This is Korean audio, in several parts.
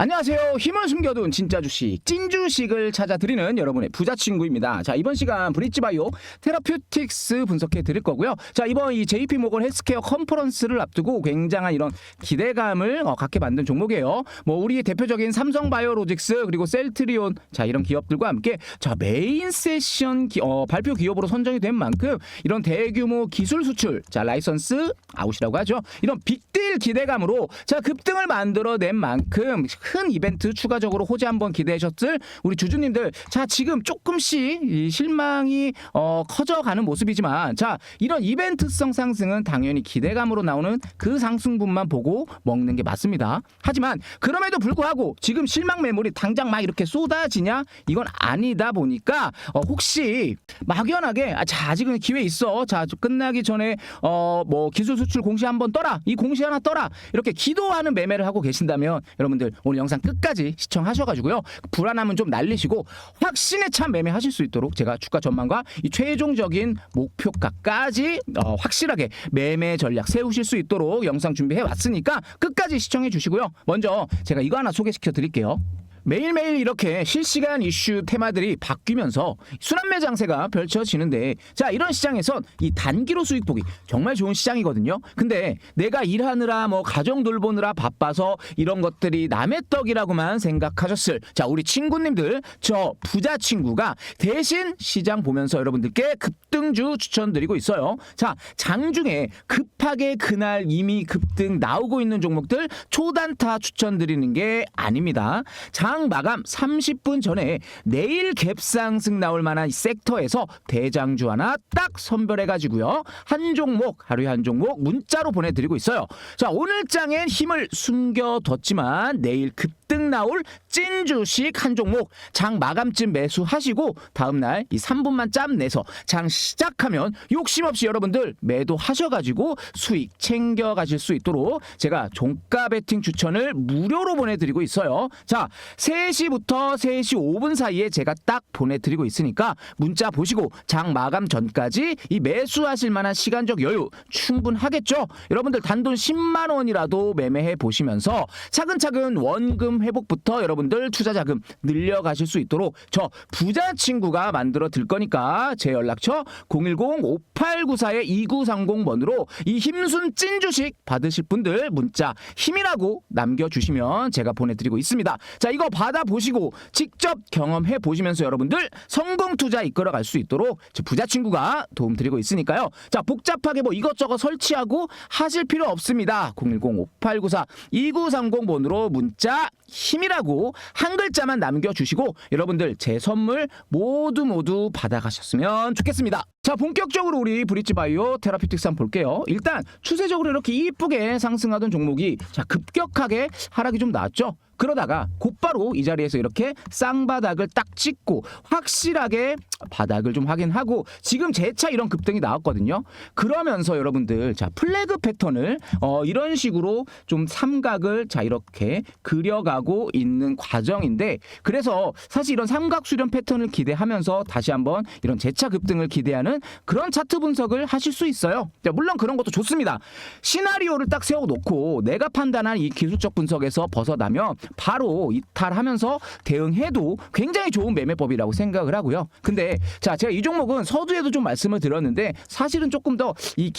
안녕하세요. 힘을 숨겨둔 진짜 주식, 찐 주식을 찾아드리는 여러분의 부자 친구입니다. 자, 이번 시간 브릿지바이오 테라퓨틱스 분석해 드릴 거고요. 자, 이번 이 JP 모건 헬스케어 컨퍼런스를 앞두고 굉장한 이런 기대감을 어, 갖게 만든 종목이에요. 뭐 우리 대표적인 삼성바이오로직스 그리고 셀트리온 자, 이런 기업들과 함께 자, 메인 세션 기- 어, 발표 기업으로 선정이 된 만큼 이런 대규모 기술 수출, 자, 라이선스 아웃이라고 하죠. 이런 빅딜 기대감으로 자, 급등을 만들어낸 만큼 큰 이벤트 추가적으로 호재 한번 기대하셨을 우리 주주님들. 자 지금 조금씩 이 실망이 어, 커져가는 모습이지만 자 이런 이벤트성 상승은 당연히 기대감으로 나오는 그 상승분만 보고 먹는 게 맞습니다. 하지만 그럼에도 불구하고 지금 실망 매물이 당장 막 이렇게 쏟아지냐? 이건 아니다 보니까 어, 혹시 막연하게 아, 자 아직은 기회 있어. 자 끝나기 전에 어 뭐 기술 수출 공시 한번 떠라. 이 공시 하나 떠라. 이렇게 기도하는 매매를 하고 계신다면 여러분들 오늘 영상 끝까지 시청하셔가지고요 불안함은 좀 날리시고 확신에 찬 매매하실 수 있도록 제가 주가 전망과 이 최종적인 목표가까지 어, 확실하게 매매 전략 세우실 수 있도록 영상 준비해 왔으니까 끝까지 시청해 주시고요 먼저 제가 이거 하나 소개시켜 드릴게요. 매일매일 이렇게 실시간 이슈 테마들이 바뀌면서 순환매 장세가 펼쳐지는데 자 이런 시장에선 이 단기로 수익 보기 정말 좋은 시장이거든요. 근데 내가 일하느라 뭐 가정 돌보느라 바빠서 이런 것들이 남의 떡이라고만 생각하셨을 자 우리 친구님들 저 부자 친구가 대신 시장 보면서 여러분들께 급등주 추천드리고 있어요. 자 장중에 급하게 그날 이미 급등 나오고 있는 종목들 초단타 추천드리는 게 아닙니다. 장 마감 30분 전에 내일 갭상승 나올 만한 이 섹터에서 대장주 하나 딱 선별해 가지고요. 한 종목 하루에 한 종목 문자로 보내드리고 있어요. 자 오늘 장엔 힘을 숨겨뒀지만 내일 급등 나올 찐 주식 한 종목 장 마감쯤 매수하시고 다음날 이 3분만 짬 내서 장 시작하면 욕심 없이 여러분들 매도하셔가지고 수익 챙겨 가실 수 있도록 제가 종가 베팅 추천을 무료로 보내드리고 있어요. 자 3시부터 3시 5분 사이에 제가 딱 보내드리고 있으니까 문자 보시고 장 마감 전까지 이 매수하실 만한 시간적 여유 충분하겠죠? 여러분들 단돈 10만 원이라도 매매해 보시면서 차근차근 원금 회복 부터 여러분들 투자 자금 늘려가실 수 있도록 저 부자 친구가 만들어 드릴 거니까 제 연락처 010-5894-2930번으로 이 힘순 찐 주식 받으실 분들 문자 힘이라고 남겨주시면 제가 보내드리고 있습니다. 자 이거 받아보시고 직접 경험해 보시면서 여러분들 성공 투자 이끌어 갈 수 있도록 제 부자 친구가 도움 드리고 있으니까요. 자 복잡하게 뭐 이것저것 설치하고 하실 필요 없습니다. 010-5894-2930번으로 문자 힘 이라고 한 글자만 남겨주시고 여러분들 제 선물 모두 모두 받아가셨으면 좋겠습니다. 자 본격적으로 우리 브릿지 바이오 테라피틱스 한번 볼게요. 일단 추세적으로 이렇게 이쁘게 상승하던 종목이 자 급격하게 하락이 좀 나왔죠. 그러다가 곧바로 이 자리에서 이렇게 쌍바닥을 딱 찍고 확실하게 바닥을 좀 확인하고 지금 재차 이런 급등이 나왔거든요. 그러면서 여러분들 자 플래그 패턴을 어, 이런 식으로 좀 삼각을 자 이렇게 그려가고 있는 과정인데 그래서 사실 이런 삼각 수렴 패턴을 기대하면서 다시 한번 이런 재차 급등을 기대하는 그런 차트 분석을 하실 수 있어요. 자, 물론 그런 것도 좋습니다. 시나리오를 딱 세워놓고 내가 판단한 이 기술적 분석에서 벗어나면 바로 이탈하면서 대응해도 굉장히 좋은 매매법이라고 생각을 하고요. 근데 자 제가 이 종목은 서두에도 좀 말씀을 드렸는데 사실은 조금 더 이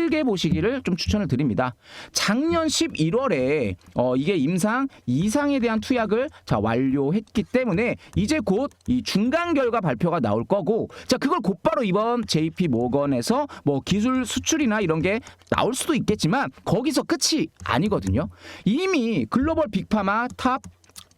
길게 보시기를 좀 추천을 드립니다. 작년 11월에 어 이게 임상 이상에 대한 투약을 자 완료했기 때문에 이제 곧 이 중간 결과 발표가 나올 거고 자 그걸 곧바로 이번 JP 모건에서 뭐 기술 수출이나 이런 게 나올 수도 있겠지만 거기서 끝이 아니거든요. 이미 글로벌 빅파마 탑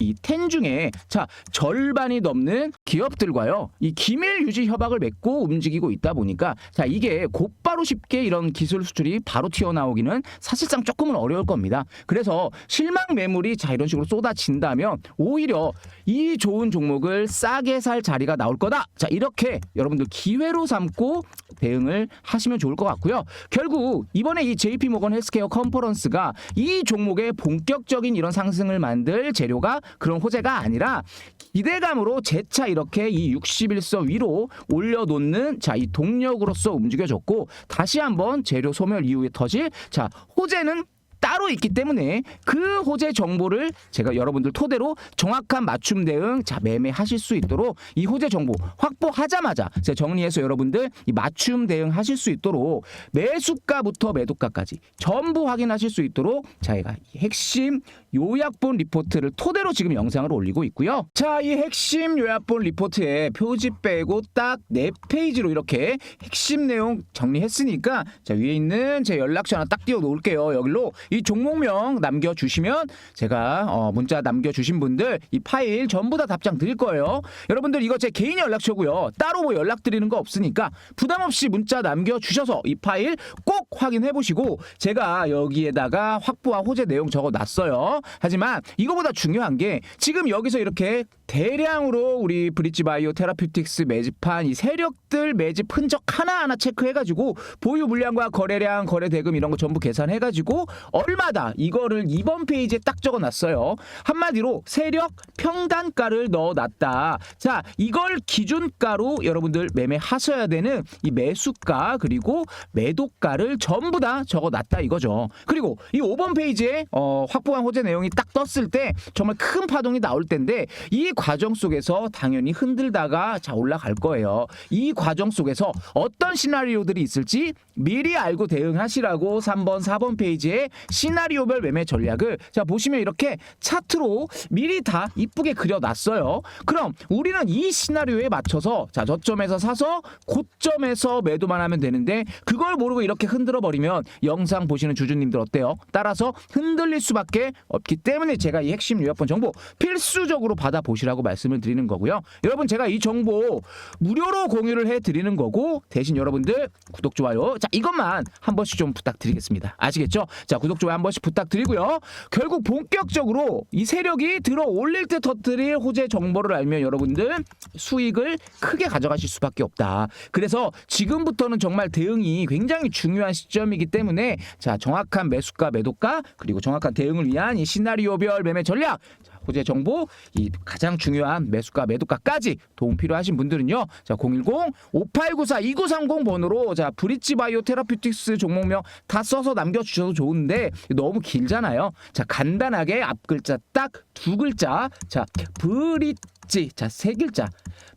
이 텐 중에 자 절반이 넘는 기업들과요 이 기밀 유지 협약을 맺고 움직이고 있다 보니까 자 이게 곧바로 쉽게 이런 기술 수출이 바로 튀어나오기는 사실상 조금은 어려울 겁니다. 그래서 실망 매물이 자 이런 식으로 쏟아진다면 오히려 이 좋은 종목을 싸게 살 자리가 나올 거다. 자 이렇게 여러분들 기회로 삼고 대응을 하시면 좋을 것 같고요. 결국 이번에 이 JP 모건 헬스케어 컨퍼런스가 이 종목의 본격적인 이런 상승을 만들 재료가 그런 호재가 아니라 기대감으로 재차 이렇게 이 61서 위로 올려놓는 자 이 동력으로서 움직여졌고 다시 한번 재료 소멸 이후에 터질 자 호재는 따로 있기 때문에 그 호재 정보를 제가 여러분들 토대로 정확한 맞춤 대응 자 매매하실 수 있도록 이 호재 정보 확보하자마자 제가 정리해서 여러분들 이 맞춤 대응하실 수 있도록 매수가부터 매도가까지 전부 확인하실 수 있도록 저희가 이 핵심 요약본 리포트를 토대로 지금 영상을 올리고 있고요. 자, 이 핵심 요약본 리포트에 표지 빼고 딱 네 페이지로 이렇게 핵심 내용 정리했으니까 자, 위에 있는 제 연락처 하나 딱 띄워 놓을게요. 여기로 이 종목명 남겨 주시면 제가 어, 문자 남겨 주신 분들 이 파일 전부 다 답장 드릴 거예요. 여러분들 이거 제 개인 연락처고요. 따로 뭐 연락 드리는 거 없으니까 부담 없이 문자 남겨 주셔서 이 파일 꼭 확인해 보시고 제가 여기에다가 확보와 호재 내용 적어 놨어요. 하지만 이거보다 중요한 게 지금 여기서 이렇게 대량으로 우리 브릿지 바이오 테라퓨틱스 매집한 이 세력들 매집 흔적 하나하나 체크해가지고 보유 물량과 거래량, 거래 대금 이런 거 전부 계산해가지고 얼마다 이거를 이번 페이지에 딱 적어놨어요. 한마디로 세력 평단가를 넣어놨다. 자, 이걸 기준가로 여러분들 매매하셔야 되는 이 매수가 그리고 매도가를 전부 다 적어놨다 이거죠. 그리고 이 5번 페이지에 어, 확보한 호재 내용이 딱 떴을 때 정말 큰 파동이 나올 텐데 이 과정 속에서 당연히 흔들다가 자 올라갈 거예요. 이 과정 속에서 어떤 시나리오들이 있을지 미리 알고 대응하시라고 3번, 4번 페이지에 시나리오별 매매 전략을 자 보시면 이렇게 차트로 미리 다 이쁘게 그려놨어요. 그럼 우리는 이 시나리오에 맞춰서 자 저점에서 사서 고점에서 매도만 하면 되는데 그걸 모르고 이렇게 흔들어 버리면 영상 보시는 주주님들 어때요? 따라서 흔들릴 수밖에 없기 때문에 제가 이 핵심 요약본 정보 필수적으로 받아 보시라 고 말씀을 드리는 거고요. 여러분 제가 이 정보 무료로 공유를 해 드리는 거고 대신 여러분들 구독 좋아요 자 이것만 한 번씩 좀 부탁드리겠습니다. 아시겠죠? 자 구독 좋아요 한 번씩 부탁드리고요. 결국 본격적으로 이 세력이 들어 올릴 때 터뜨릴 호재 정보를 알면 여러분들 수익을 크게 가져가실 수밖에 없다. 그래서 지금부터는 정말 대응이 굉장히 중요한 시점이기 때문에 자 정확한 매수가 매도가 그리고 정확한 대응을 위한 이 시나리오별 매매 전략 자, 호재 정보 이 가장 중요한 매수가 매도가까지 도움 필요하신 분들은요. 자 010-5894-2930 번호로 자 브릿지 바이오 테라퓨틱스 종목명 다 써서 남겨 주셔도 좋은데 너무 길잖아요. 자 간단하게 앞 글자 딱 두 글자 자 브릿 지 자 세 글자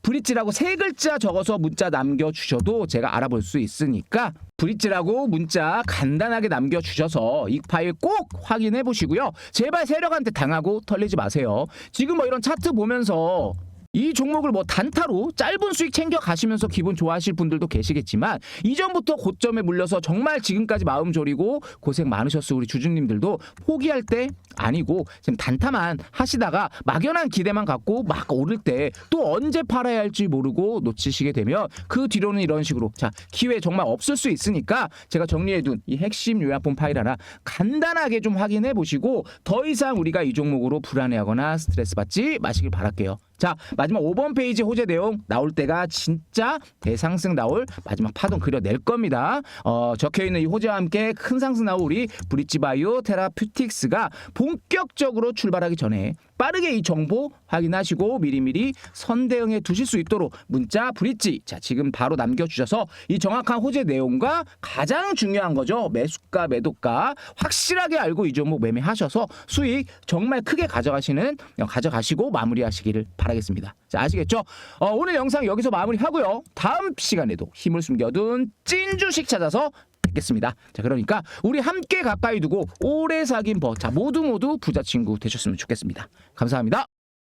브릿지라고 세 글자 적어서 문자 남겨주셔도 제가 알아볼 수 있으니까 브릿지라고 문자 간단하게 남겨주셔서 이 파일 꼭 확인해 보시고요. 제발 세력한테 당하고 털리지 마세요. 지금 뭐 이런 차트 보면서 이 종목을 뭐 단타로 짧은 수익 챙겨 가시면서 기분 좋아하실 분들도 계시겠지만 이전부터 고점에 물려서 정말 지금까지 마음 졸이고 고생 많으셨을 우리 주주님들도 포기할 때 아니고 지금 단타만 하시다가 막연한 기대만 갖고 막 오를 때 또 언제 팔아야 할지 모르고 놓치시게 되면 그 뒤로는 이런 식으로 자 기회 정말 없을 수 있으니까 제가 정리해둔 이 핵심 요약본 파일 하나 간단하게 좀 확인해 보시고 더 이상 우리가 이 종목으로 불안해하거나 스트레스 받지 마시길 바랄게요. 자 마지막 5번 페이지 호재 내용 나올 때가 진짜 대상승 나올 마지막 파동 그려낼 겁니다. 어, 적혀있는 이 호재와 함께 큰 상승 나올 우리 브릿지바이오 테라퓨틱스가 본격적으로 출발하기 전에 빠르게 이 정보 확인하시고 미리미리 선대응해 두실 수 있도록 문자 브릿지 자 지금 바로 남겨주셔서 이 정확한 호재 내용과 가장 중요한 거죠 매수가 매도가 확실하게 알고 이 종목 매매하셔서 수익 정말 크게 가져가시는 어, 가져가시고 마무리하시기를 바라겠습니다. 자 아시겠죠? 어, 오늘 영상 여기서 마무리하고요. 다음 시간에도 힘을 숨겨둔 찐 주식 찾아서 뵙겠습니다. 자 그러니까 우리 함께 가까이 두고 오래 사귄 버자 모두 모두 부자 친구 되셨으면 좋겠습니다. 감사합니다.